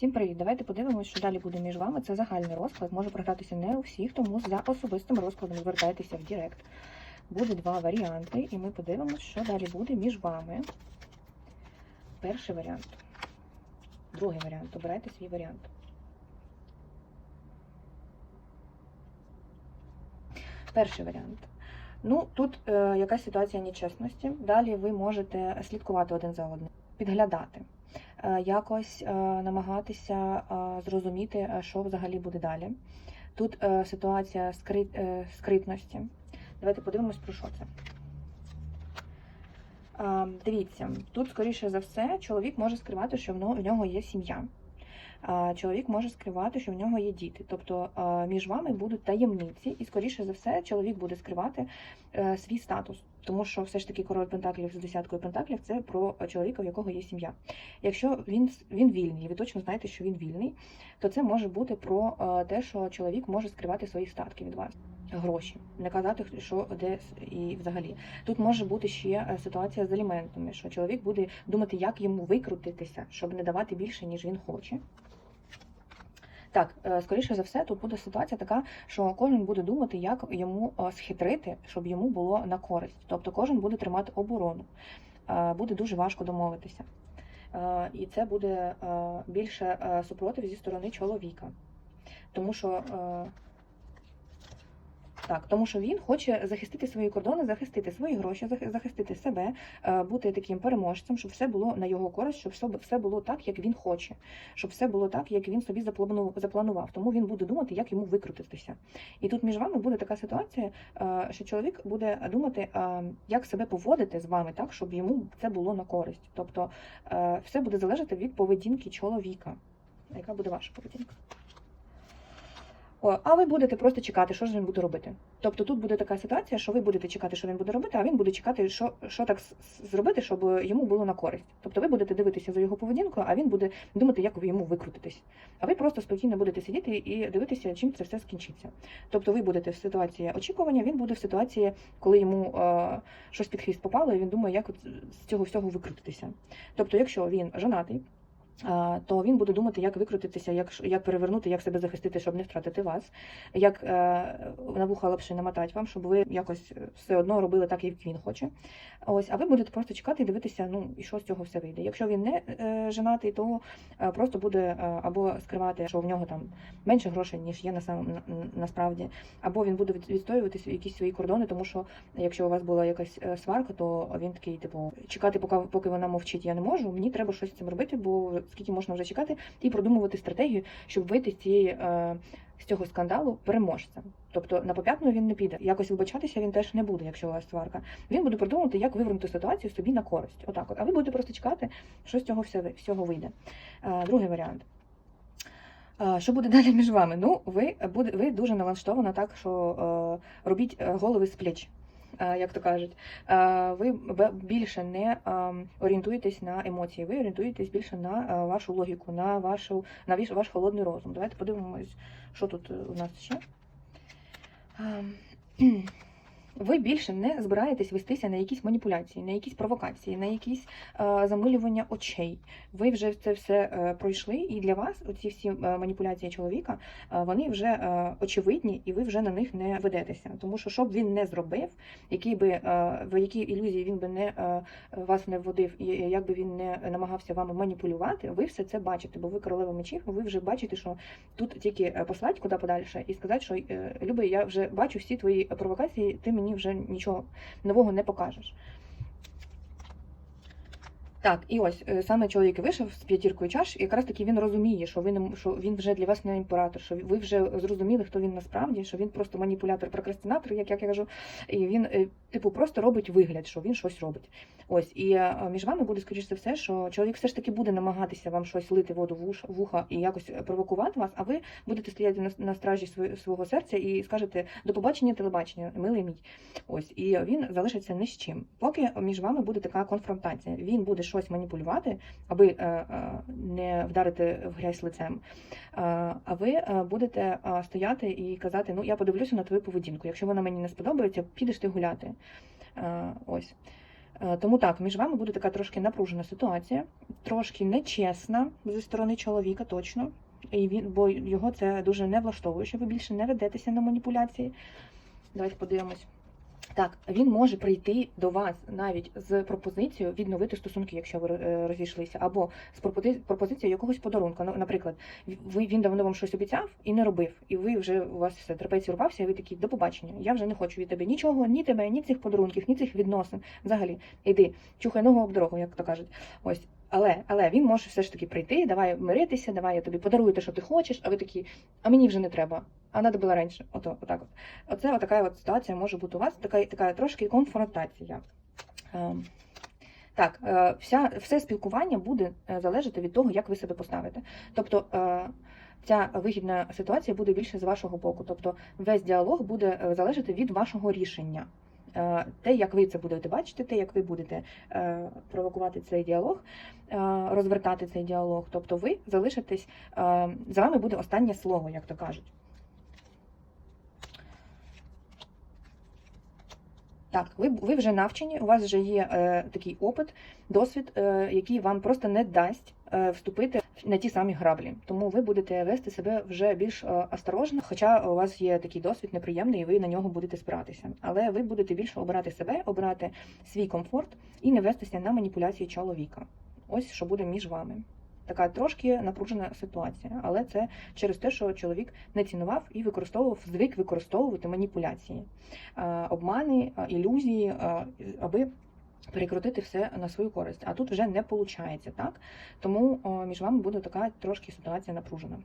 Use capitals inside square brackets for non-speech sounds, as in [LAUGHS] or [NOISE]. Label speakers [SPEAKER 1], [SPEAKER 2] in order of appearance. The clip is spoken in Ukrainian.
[SPEAKER 1] Всім привіт! Давайте подивимося, що далі буде між вами. Це загальний розклад. Може програтися не у всіх, тому за особистим розкладом звертайтеся в Директ. Буде два варіанти, і ми подивимося, що далі буде між вами. Перший варіант. Другий варіант. Обирайте свій варіант. Перший варіант. Ну, тут е, якась ситуація нечесності. Далі ви можете слідкувати один за одним, підглядати, е, якось е, намагатися е, зрозуміти, е, що взагалі буде далі. Тут е, ситуація скрит, е, скритності. Давайте подивимось, про що це. Е, дивіться, тут, скоріше за все, чоловік може скривати, що в нього є сім'я. Чоловік може скривати, що в нього є діти. Тобто між вами будуть таємниці, і, скоріше за все, чоловік буде скривати е, свій статус. Тому що все ж таки король Пентаклів з десяткою Пентаклів це про чоловіка, в якого є сім'я. Якщо він, він вільний, ви точно знаєте, що він вільний, то це може бути про е, те, що чоловік може скривати свої статки від вас. Гроші, не казати, що де і взагалі. Тут може бути ще е, ситуація з аліментами, що чоловік буде думати, як йому викрутитися, щоб не давати більше, ніж він хоче. Так, е, скоріше за все, тут буде ситуація така, що кожен буде думати, як йому е, схитрити, щоб йому було на користь. Тобто кожен буде тримати оборону. Е, Буде дуже важко домовитися. І це буде більше супротив зі сторони чоловіка. Тому що. Так, тому що він хоче захистити свої кордони, захистити свої гроші, зах- захистити себе, е, бути таким переможцем, щоб все було на його користь, щоб все- було так, як він хоче, щоб все було так, як він собі заплану- запланував. Тому він буде думати, як йому викрутитися. І тут між вами буде така ситуація, е, що чоловік буде думати, е, як себе поводити з вами так, щоб йому це було на користь. Тобто все буде залежати від поведінки чоловіка. Яка буде ваша поведінка? О, а ви будете просто чекати, що ж він буде робити. Тобто тут буде така ситуація, що ви будете чекати, що він буде робити, а він буде чекати, що, що так зробити, щоб йому було на користь. Тобто ви будете дивитися за його поведінкою, а він буде думати, як йому викрутитись. А ви просто спокійно будете сидіти і дивитися, чим це все скінчиться. Тобто ви будете в ситуації очікування, він буде в ситуації, коли йому е, щось під хвіст попало, і він думає, як з цього всього викрутитися. Тобто, якщо він женатий, то він буде думати, як викрутитися, як, як перевернути, як себе захистити, щоб не втратити вас, як е, на вуха лапши намотати вам, щоб ви якось е, все одно робили так, як він хоче. Ось, а ви будете просто чекати і дивитися, ну і що з цього все вийде. Якщо він не е, женатий, то е, просто буде або скривати, що в нього там менше грошей, ніж є на сам на, насправді, або він буде від- відстоювати якісь свої кордони, тому що якщо у вас була якась сварка, то він такий, типу, чекати, поки, поки вона мовчить, я не можу. Мені треба щось з цим робити, бо скільки можна вже чекати, і продумувати стратегію, щоб вийти з цієї е, з цього скандалу переможцем. Тобто на поп'ятну він не піде. Якось вибачатися він теж не буде, якщо у вас сварка. Він буде продумувати, як вивернути ситуацію собі на користь. Отак, от. А ви будете просто чекати, що з цього всього вийде. Е, другий варіант. Е, Що буде [LAUGHS] далі між вами? Ну, ви ви дуже налаштована так, що робіть голови з плеч, як то кажуть. Е, ви більше не е, орієнтуєтесь на емоції, ви орієнтуєтесь більше на е, вашу логіку, на вашу на ваш, ваш холодний розум. Давайте подивимось, що тут е, у нас ще. Ви більше не збираєтесь вестися на якісь маніпуляції, на якісь провокації, на якісь е, замилювання очей. Ви вже це все е, пройшли, і для вас оці всі е, маніпуляції чоловіка е, вони вже е, очевидні, і ви вже на них не ведетеся. Тому що що б він не зробив, які би е, в які ілюзії він би не е, вас не вводив, і як би він не намагався вами маніпулювати, ви все це бачите, бо ви королева мечів, ви вже бачите, що тут тільки е, послати куди подальше і сказати, що е, любий, я вже бачу всі твої провокації, ти мені вже нічого нового не покажеш. Так, і ось е, саме чоловік вийшов з п'ятіркою чаш, і якраз таки він розуміє, що ви не що він вже для вас не імператор, що ви вже зрозуміли, хто він насправді, що він просто маніпулятор, прокрастинатор, як, я кажу, і він, е, типу, просто робить вигляд, що він щось робить. Ось і е, між вами буде скоріш за все, що чоловік все ж таки буде намагатися вам щось лити воду в уш- в ухо і якось провокувати вас, а ви будете стояти на, на стражі свого серця і скажете до побачення, телебачення, милий мій. Ось і він залишиться ні з чим. Поки між вами буде така конфронтація. Він буде щось маніпулювати, аби е, е, не вдарити в грязь лицем. Е, А ви будете стояти і казати: Ну, я подивлюся на твою поведінку. Якщо вона мені не сподобається, підеш ти гуляти. Ось. Тому так, між вами буде така трошки напружена ситуація, трошки нечесна зі сторони чоловіка, точно. І він, бо його це дуже не влаштовує, що ви більше не ведетеся на маніпуляції. Давайте подивимось. Так, він може прийти до вас навіть з пропозицією відновити стосунки, якщо ви е, розійшлися, або з пропози- пропозицією якогось подарунка. Ну, наприклад, ви він давно вам щось обіцяв і не робив, і ви вже у вас все трапець урвався, і ви такі до побачення. Я вже не хочу від тебе нічого, ні тебе, ні цих подарунків, ні цих відносин. Взагалі, іди, чухай ногу об дорогу, як то кажуть. Ось. Але, але він може все ж таки прийти, давай миритися, давай я тобі подарую те, що ти хочеш, а ви такі, а мені вже не треба. А треба було раніше. Ото, отак от. Оце отака от ситуація може бути у вас, така, така трошки конфронтація. Ем, Так, е, вся, все спілкування буде е, залежати від того, як ви себе поставите. Тобто е, ця вигідна ситуація буде більше з вашого боку. Тобто весь діалог буде залежати від вашого рішення. Е, Те, як ви це будете бачити, те, як ви будете е, провокувати цей діалог, е, розвертати цей діалог. Тобто ви залишитесь, за вами буде останнє слово, як то кажуть. Так, ви, ви вже навчені, у вас вже є е, такий опит, досвід, е, який вам просто не дасть е, вступити на ті самі граблі. Тому ви будете вести себе вже більш е, осторожно, хоча у вас є такий досвід неприємний, і ви на нього будете спиратися. Але ви будете більше обирати себе, обирати свій комфорт і не вестися на маніпуляції чоловіка. Ось що буде між вами. Така трошки напружена ситуація, але це через те, що чоловік не цінував і використовував, звик використовувати маніпуляції, е, обмани, е, ілюзії, аби перекрутити все на свою користь. А тут вже не виходить, так? Тому між вами буде така трошки ситуація напружена.